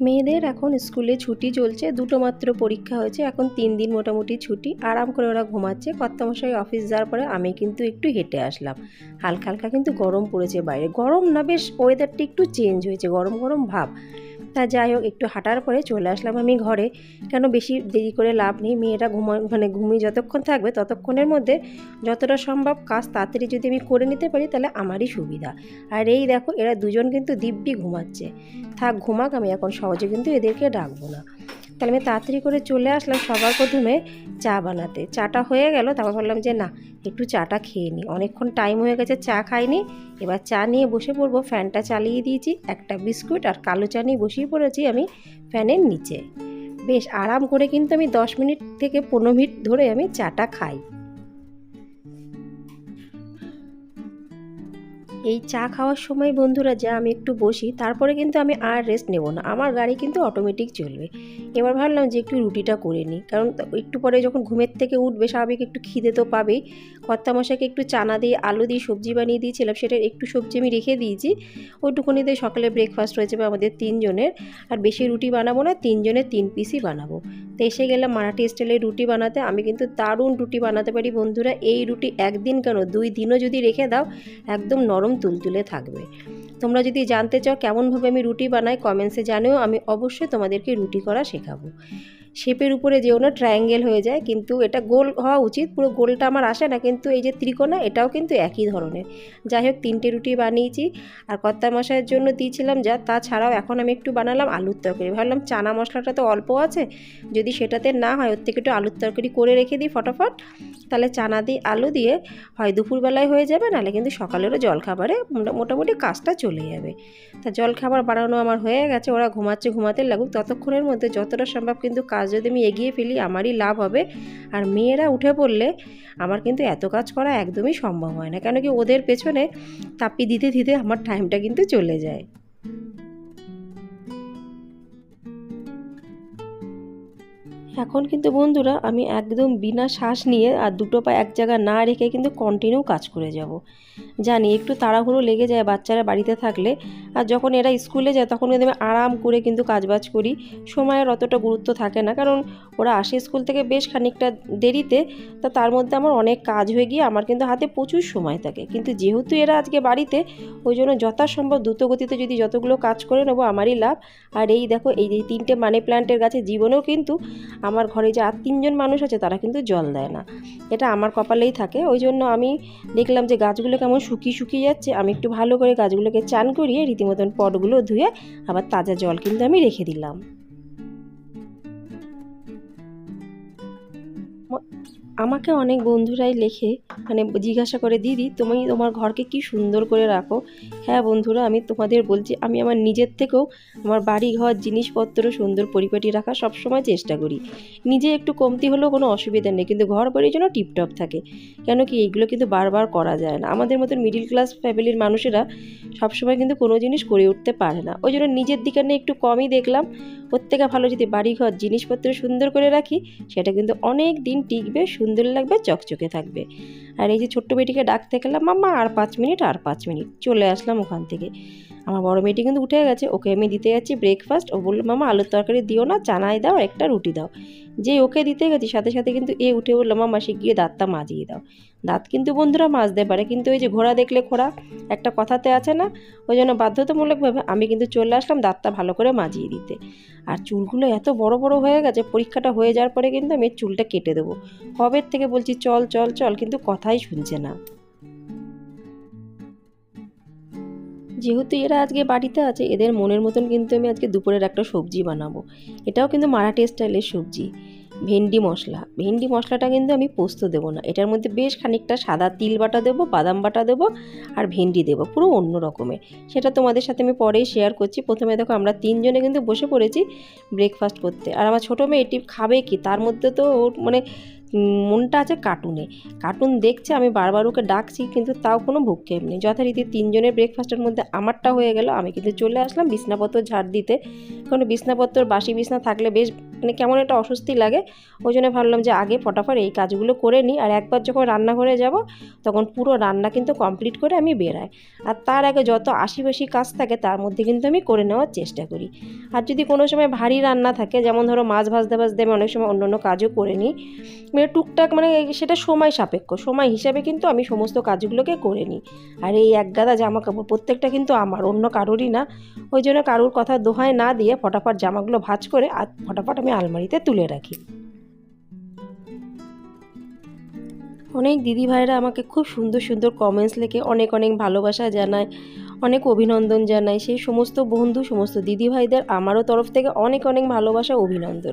মেয়েদের এখন স্কুলে ছুটি চলছে, দুটো মাত্র পরীক্ষা হয়েছে, এখন তিন দিন মোটামুটি ছুটি। আরাম করে ওরা ঘুমাচ্ছে। কর্তামশাই অফিস যাওয়ার পরে আমি কিন্তু একটু হেঁটে আসলাম। হালকা হালকা কিন্তু গরম পড়েছে বাইরে। গরম না, বেশ ওয়েদারটা একটু চেঞ্জ হয়েছে, গরম গরম ভাব। তা যাই হোক, একটু হাঁটার পরে চলে আসলাম আমি ঘরে। কেন বেশি দেরি করে লাভ নেই, মেয়েরা ঘুমা মানে ঘুমিয়ে যতক্ষণ থাকবে ততক্ষণের মধ্যে যতটা সম্ভব কাজ তাড়াতাড়ি যদি আমি করে নিতে পারি তাহলে আমারই সুবিধা। আর এই দেখো, এরা দুজন কিন্তু দিব্যি ঘুমাচ্ছে। থাক, ঘুমাক, আমি এখন সহজে কিন্তু এদেরকে ডাকবো না। তাহলে আমি তাড়াতাড়ি করে চলে আসলাম সবার প্রথমে চা বানাতে। চাটা হয়ে গেল, তারপর ভাবলাম যে না, একটু চাটা খেয়ে নিই অনেকক্ষণ টাইম হয়ে গেছে, চা খাইনি। এবার চা নিয়ে বসে পড়ব, ফ্যানটা চালিয়ে দিয়েছি, একটা বিস্কুট আর কালো চা নিয়ে বসিয়ে পড়েছি আমি ফ্যানের নিচে। বেশ, আরাম করে কিন্তু আমি দশ মিনিট থেকে পনেরো মিনিট ধরে আমি চাটা খাই। এই চা খাওয়ার সময় বন্ধুরা যা আমি একটু বসি, তারপরে কিন্তু আমি আর রেস্ট নেব না। আমার গাড়ি কিন্তু অটোমেটিক চলবে। এবার ভাবলাম যে একটু রুটিটা করে নিই। কারণ একটু পরে যখন ঘুমের থেকে উঠবে, স্বাভাবিক একটু খিদে তো পাবেই। কর্তামশাকে একটু চানা দিয়ে আলু দিয়ে সবজি বানিয়ে দিয়েছিলাম, সেটার একটু সবজি আমি রেখে দিয়েছি। ওইটুকুনি দিয়ে সকালে ব্রেকফাস্ট হয়ে যাবে আমাদের তিনজনের। আর বেশি রুটি বানাবো না, তিনজনের তিন পিসই বানাবো। তো এসে গেলাম মারাঠি স্টাইলের রুটি বানাতে। আমি কিন্তু দারুণ রুটি বানাতে পারি বন্ধুরা। এই রুটি একদিন কেন? দুই দিনও যদি রেখে দাও, একদম নরম তুলতুলে থাকবে। তোমরা যদি জানতে চাও কেমনভাবে আমি রুটি বানাই কমেন্টসে জানেও, আমি অবশ্যই তোমাদেরকে রুটি করা শেখাবো। শেপের উপরে যেও না ট্রায়াঙ্গেল হয়ে যায়। কিন্তু এটা গোল হওয়া উচিত, পুরো গোলটা আমার আসে না। কিন্তু এই যে ত্রিকোণা, এটাও কিন্তু একই ধরনের। যাই হোক, তিনটে রুটি বানিয়েছি। আর কর্তা মশাইয়ের জন্য দিয়েছিলাম যা, তাছাড়াও এখন আমি একটু বানালাম আলুর তরকারি। ভাবলাম চানা মশলাটা তো অল্প আছে, যদি সেটাতে না হয়, ওর থেকে একটু আলুর তরকারি করে রেখে দিই ফটাফট। তাহলে চানা দিয়ে আলু দিয়ে হয় দুপুরবেলায় হয়ে যাবে, নাহলে কিন্তু সকালেরও জলখাবারে মোটামুটি কাজটা চলে যাবে। তা জলখাবার বানানো আমার হয়ে গেছে, ওরা ঘুমাচ্ছে, ঘুমাতে লাগুক, ততক্ষণের মধ্যে যতটা সম্ভব কিন্তু কাজ যদি আমি এগিয়ে ফেলি, আমারই লাভ হবে। আর মেয়েরা উঠে পড়লে আমার কিন্তু এত কাজ করা একদমই সম্ভব হয় না। কেন কি ওদের পেছনে তাপি দিতে দিতে আমার টাইমটা কিন্তু চলে যায়। এখন কিন্তু বন্ধুরা, আমি একদম বিনা শ্বাস নিয়ে আর দুটো পা এক জায়গা না রেখে কিন্তু কন্টিনিউ কাজ করে যাব। জানি একটু তাড়াহুড়ো লেগে যায় বাচ্চারা বাড়িতে থাকলে, আর যখন এরা স্কুলে যায় তখন কিন্তু আমি আরাম করে কিন্তু কাজবাজ করি। সময়ের অতটা গুরুত্ব থাকে না, কারণ ওরা আসে স্কুল থেকে বেশ খানিকটা দেরিতে, তা তার মধ্যে আমার অনেক কাজ হয়ে গিয়ে আমার কিন্তু হাতে প্রচুর সময় থাকে। কিন্তু যেহেতু এরা আজকে বাড়িতে, ওই জন্য যথাসম্ভব দ্রুতগতিতে যদি যতগুলো কাজ করে নেব আমারই লাভ। আর এই দেখো, এই যে তিনটে মানি প্ল্যান্টের গাছে জীবনেও কিন্তু আমার ঘরে যে আর তিনজন মানুষ আছে, তারা কিন্তু জল দেয় না। এটা আমার কপালেই থাকে। ওই জন্য আমি দেখলাম যে গাছগুলো কেমন শুকিয়ে শুকিয়ে যাচ্ছে। আমি একটু ভালো করে গাছগুলোকে চান করিয়ে রীতিমতন পটগুলো ধুয়ে আবার তাজা জল কিন্তু আমি রেখে দিলাম। আমাকে অনেক বন্ধুরাই লেখে মানে জিজ্ঞাসা করে, দিদি, তুমি তোমার ঘরকে কি সুন্দর করে রাখো? হ্যাঁ বন্ধুরা, আমি তোমাদের বলছি, আমি আমার নিজের থেকেও আমার বাড়ি ঘর জিনিসপত্র, সুন্দর পরিপাটি রাখা সবসময় চেষ্টা করি। নিজে একটু কমতি হলেও কোনো অসুবিধা নেই, কিন্তু ঘর বাড়ির জন্য টিপটপ থাকে। কেন কি এইগুলো কিন্তু বারবার করা যায় না। আমাদের মতন মিডিল ক্লাস ফ্যামিলির মানুষেরা সবসময় কিন্তু কোনো জিনিস করে উঠতে পারে না। ওই জন্য নিজের দিকে নিয়ে একটু কমই দেখলাম। প্রত্যেকে ভালো যদি বাড়িঘর, জিনিসপত্র সুন্দর করে রাখি, সেটা কিন্তু অনেক দিন টিকবে সুন্দর লাগবে, চকচকে থাকবে। আর এই যে ছোট্ট বেটিকে ডাকতে গেলাম, মাম্মা, আর পাঁচ মিনিট, আর পাঁচ মিনিট। চলে আসলাম ওখান থেকে। আমার বড় মেয়েটি কিন্তু উঠে গেছে, ওকে আমি দিতে যাচ্ছি ব্রেকফাস্ট ও বলল মামা আলুর তরকারি দিও না, চানাই দাও, একটা রুটি দাও। যে ওকে দিতে গেছি, সাথে সাথে কিন্তু এ উঠে বলল মামা শিগগিয়ে দাঁতটা মাজিয়ে দাও। দাঁত কিন্তু বন্ধুরা মাজতে পারে। কিন্তু ওই যে ঘোড়া দেখলে খোড়া, একটা কথাতে আছে না, ওই জন্য বাধ্যতামূলকভাবে আমি কিন্তু চলে আসলাম দাঁতটা ভালো করে মাজিয়ে দিতে। আর চুলগুলো এত বড় বড় হয়ে গেছে, পরীক্ষাটা হয়ে যাওয়ার পরে কিন্তু আমি চুলটা কেটে দেবো। কবে থেকে বলছি, চল চল চল, কিন্তু কথাই শুনছে না। যেহেতু এরা আজকে বাড়িতে আছে, এদের মনের মতন কিন্তু আমি আজকে দুপুরের একটা সবজি বানাবো। এটাও কিন্তু মারাঠি স্টাইলের সবজি। ভেন্ডি মশলা। ভেন্ডি মশলাটা কিন্তু আমি পোস্ত দেবো না। এটার মধ্যে বেশ খানিকটা সাদা তিল বাটা দেবো, বাদাম বাটা দেবো আর ভেন্ডি দেবো, পুরো অন্য রকমের। সেটা তোমাদের সাথে আমি পরেই শেয়ার করছি। প্রথমে দেখো আমরা তিনজনে কিন্তু বসে পড়েছি ব্রেকফাস্ট করতে। আর আমার ছোটো মেয়ে এটি খাবে কি? তার মধ্যে তো ওর মানে মনটা আছে কার্টুনে কার্টুন দেখছে, আমি বারবার ওকে ডাকছি, কিন্তু তাও কোনো ভূক্ষেপ নেই যথারীতি তিনজনের ব্রেকফাস্টের মধ্যে আমারটা হয়ে গেল, আমি কিন্তু চলে আসলাম বিছনাপত্র ঝাড় দিতে। কারণ বিছনাপত্র বাসি বিছনা থাকলে বেশ মানে কেমন একটা অস্বস্তি লাগে। ওই জন্য ভাবলাম যে আগে ফটাফট এই কাজগুলো করে নিই, আর একবার যখন রান্নাঘরে যাব, তখন পুরো রান্না কিন্তু কমপ্লিট করে আমি বেরাই। আর তার আগে যত আশি বেশি কাজ থাকে, তার মধ্যে কিন্তু আমি করে নেওয়ার চেষ্টা করি। আর যদি কোনো সময় ভারী রান্না থাকে, যেমন ধরো মাছ ভাজতে ভাজতে আমি অনেক সময় অন্য অন্য কাজও করে নিই। মানে টুকটাক মানে সেটা সময় সাপেক্ষ। সময় হিসাবে কিন্তু আমি সমস্ত কাজগুলোকে করে নিই। আর এই এক গাদা জামা কাপড় প্রত্যেকটা কিন্তু আমার, অন্য কারোরই না। ওই জন্য কারোর কথা দোহায় না দিয়ে ফটাফট জামাগুলো ভাঁজ করে আর ফটাফট আমি আলমারিতে তুলে রাখি। অনেক দিদি ভাইরা আমাকে খুব সুন্দর সুন্দর কমেন্টস লেখে, অনেক অনেক ভালোবাসা জানায়, অনেক অভিনন্দন জানায়। সেই সমস্ত বন্ধু, সমস্ত দিদি ভাইদের আমারও তরফ থেকে অনেক অনেক ভালোবাসা, অভিনন্দন।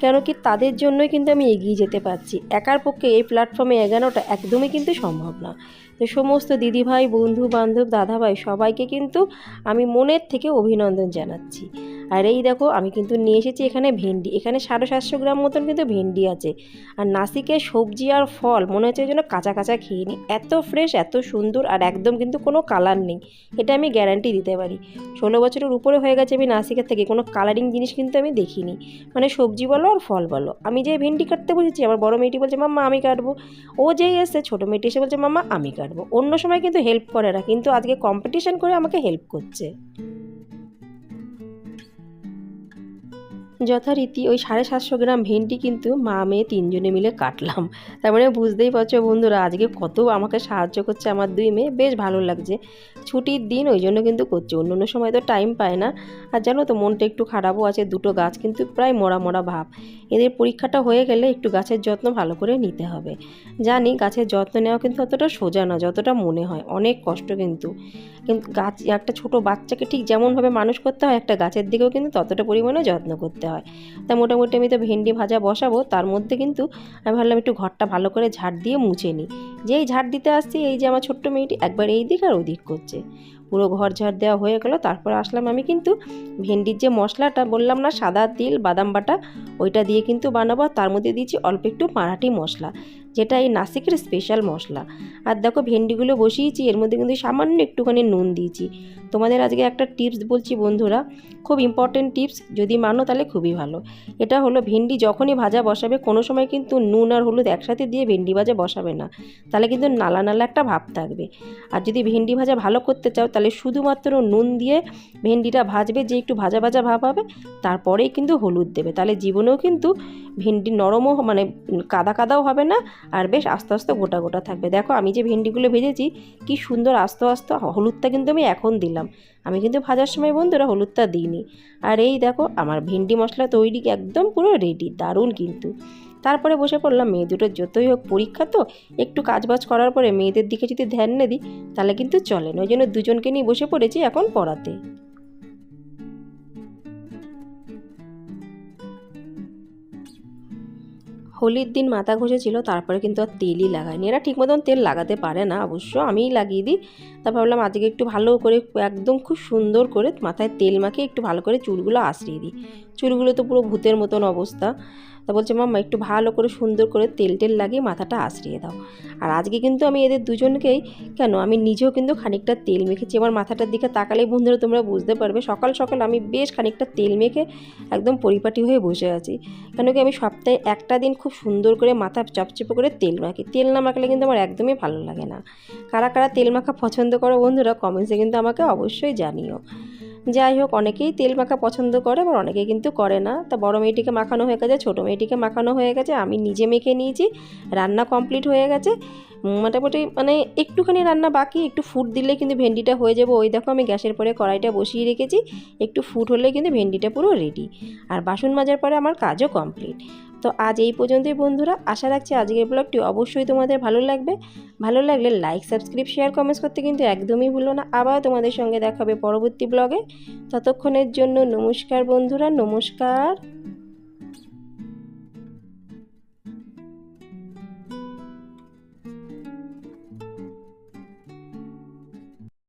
কেন কি তাদের জন্যই কিন্তু আমি এগিয়ে যেতে পারছি। একার পক্ষে এই প্ল্যাটফর্মে এগানোটা একদমই কিন্তু সম্ভব না। তো সমস্ত দিদিভাই বন্ধু বান্ধব দাদাভাই সবাইকে কিন্তু আমি মনের থেকে অভিনন্দন জানাচ্ছি। আর এই দেখো, আমি কিন্তু নিয়ে এসেছি এখানে ভেন্ডি। এখানে সাড়ে সাতশো গ্রাম মতন কিন্তু ভেন্ডি আছে। আর নাসিকের সবজি আর ফল, মনে হচ্ছে যেন কাঁচা কাঁচা খেয়ে নিই এত ফ্রেশ এত সুন্দর আর একদম কিন্তু কোনো কালার নেই। এটা আমি গ্যারান্টি দিতে পারি। ষোলো বছরের উপরে হয়ে গেছে আমি নাসিকের থেকে। কোনো কালারিং জিনিস কিন্তু আমি দেখিনি। মানে সবজি বলো আর ফল বলো। আমি যে ভেন্ডি কাটতে বসেছি, আমার বড় মেয়েটি বলছে, মাম্মা, আমি কাটবো। ও যেই এসছে, ছোটো মেয়েটি এসে বলছে, মাম্মা, আমি কাটবো। অন্য সময় কিন্তু হেল্প করে না, কিন্তু আজকে কম্পিটিশন করে আমাকে হেল্প করছে। যথারীতি ওই সাড়ে সাতশো গ্রাম ভেন্ডি কিন্তু মা মেয়ে তিনজনে মিলে কাটলাম। তার মানে বুঝতেই পারছ বন্ধুরা, আজকে কত আমাকে সাহায্য করছে আমার দুই মেয়ে, বেশ ভালো লাগছে। ছুটির দিন ওই জন্য কিন্তু করছে অন্য অন্য সময় তো টাইম পায় না। আর জানো তো মনটা একটু খারাপও আছে, দুটো গাছ কিন্তু প্রায় মরা মরা ভাব। এদের পরীক্ষাটা হয়ে গেলে একটু গাছের যত্ন ভালো করে নিতে হবে। জানি গাছের যত্ন নেওয়া কিন্তু অতটা সোজা না যতটা মনে হয়, অনেক কষ্ট কিন্তু। কিন্তু গাছ, একটা ছোট বাচ্চাকে ঠিক যেমনভাবে মানুষ করতে হয়, একটা গাছের দিকেও কিন্তু ততটা পরিমাণে যত্ন করতে হয় তা মোটামুটি আমি তো ভেন্ডি ভাজা বসাবো, তার মধ্যে কিন্তু আমি ভাবলাম একটু ঘরটা ভালো করে ঝাড় দিয়ে মুছে নিই। যেই ঝাড় দিতে আসছি, এই যে আমার ছোট্ট মেয়েটি একবার এই দিক আর ওই দিক করছে। পুরো ঘর ঝাড় দেওয়া হয়ে গেল, তারপর আসলাম আমি কিন্তু ভেন্ডির যে মশলাটা, বললাম না সাদা তিল, বাদাম বাটা, ওইটা দিয়ে কিন্তু বানাবো তার মধ্যে দিয়েছি অল্প একটু মারাঠি মশলা। যেটা এই নাসিকের স্পেশাল মশলা। আর দেখো ভেন্ডিগুলো বসিয়েছি, এর মধ্যে কিন্তু সামান্য একটুখানি নুন দিয়েছি। তোমাদের আজকে একটা টিপস বলছি বন্ধুরা, খুব ইম্পর্টেন্ট টিপস যদি মানো তাহলে খুবই ভালো। এটা হলো ভেন্ডি যখনই ভাজা বসাবে, কোনো সময় কিন্তু নুন আর হলুদ একসাথে দিয়ে ভেন্ডি ভাজা বসাবে না। তাহলে কিন্তু নালা নালা একটা ভাব থাকবে। আর যদি ভেন্ডি ভাজা ভালো করতে চাও, তাহলে শুধুমাত্র নুন দিয়ে ভেন্ডিটা ভাজবে, যে একটু ভাজা ভাজা ভাব হবে, তারপরেই কিন্তু হলুদ দেবে। তাহলে জীবনেও কিন্তু ভেন্ডি নরমও মানে কাদা কাদাও হবে না, আর বেশ আস্তে আস্তে গোটা গোটা থাকবে। দেখো, আমি যে ভেন্ডিগুলো ভেজেছি, কি সুন্দর আস্তে আস্তে হলুদটা কিন্তু আমি এখন দিলাম। আমি কিন্তু ভাজার সময় বন্ধুরা হলুদটা দিইনি। আর এই দেখো, আমার ভেন্ডি মশলা তৈরি একদম পুরো রেডি দারুণ কিন্তু। তারপরে বসে পড়লাম, মেয়ে দুটোর যতই হোক পরীক্ষা তো, একটু কাজবাজ করার পরে মেয়েদের দিকে যদি ধ্যান না দিই, তাহলে কিন্তু চলে না। ওই জন্য দুজনকে নিয়ে বসে পড়েছি এখন পড়াতে। হোলির দিন মাথা ঘষেছিল, তারপরে কিন্তু আর তেলই লাগায়নি। এরা ঠিক মতন তেল লাগাতে পারে না, অবশ্য আমিই লাগিয়ে দিই। তা ভাবলাম আজকে একটু ভালো করে, একদম খুব সুন্দর করে মাথায় তেল মাখিয়ে একটু ভালো করে চুলগুলো আশ্রিয়ে দিই। চুলগুলো তো পুরো ভূতের মতন অবস্থা। তা বলছে, মাম্মা, একটু ভালো করে সুন্দর করে তেল টেল লাগিয়ে মাথাটা আশ্রিয়ে দাও। আর আজকে কিন্তু আমি এদের দুজনকেই, কেন, আমি নিজেও কিন্তু খানিকটা তেল মেখেছি। আমার মাথাটার দিকে তাকালেই বন্ধুরা তোমরা বুঝতে পারবে, সকাল সকাল আমি বেশ খানিকটা তেল মেখে একদম পরিপাটি হয়ে বসে আছি। কেন কি আমি সপ্তাহে একটা দিন খুব সুন্দর করে মাথা চপচপে করে তেল মাখি। তেল না মাখলে কিন্তু আমার একদমই ভালো লাগে না। কারা কারা তেল মাখা পছন্দ করো বন্ধুরা, কমেন্টসে কিন্তু আমাকে অবশ্যই জানিও। যাই হোক, অনেকেই তেল মাখা পছন্দ করে, আবার অনেকেই কিন্তু করে না। তা বড় মেয়েটিকে মাখানো হয়ে গেছে, ছোটো মেয়েটিকে মাখানো হয়ে গেছে, আমি নিজে মেখে নিয়েছি, রান্না কমপ্লিট হয়ে গেছে। মোটামুটি মানে একটুখানি রান্না বাকি, একটু ফুট দিলে কিন্তু ভেন্ডিটা হয়ে যাবে। ওই দেখো, আমি গ্যাসের পরে কড়াইটা বসিয়ে রেখেছি, একটু ফুট হলে কিন্তু ভেন্ডিটা পুরো রেডি আর বাসন মাজার পরে আমার কাজও কমপ্লিট তো আজ এই পর্যন্তই বন্ধুরা। আশা রাখছি আজকের ব্লগটি অবশ্যই তোমাদের ভালো লাগবে। ভালো লাগলে লাইক সাবস্ক্রাইব শেয়ার কমেন্টস করতে কিন্তু একদমই ভুলো না। আবার তোমাদের সঙ্গে দেখাবে পরবর্তী ব্লগে। ততক্ষণের জন্য নমস্কার বন্ধুরা, নমস্কার।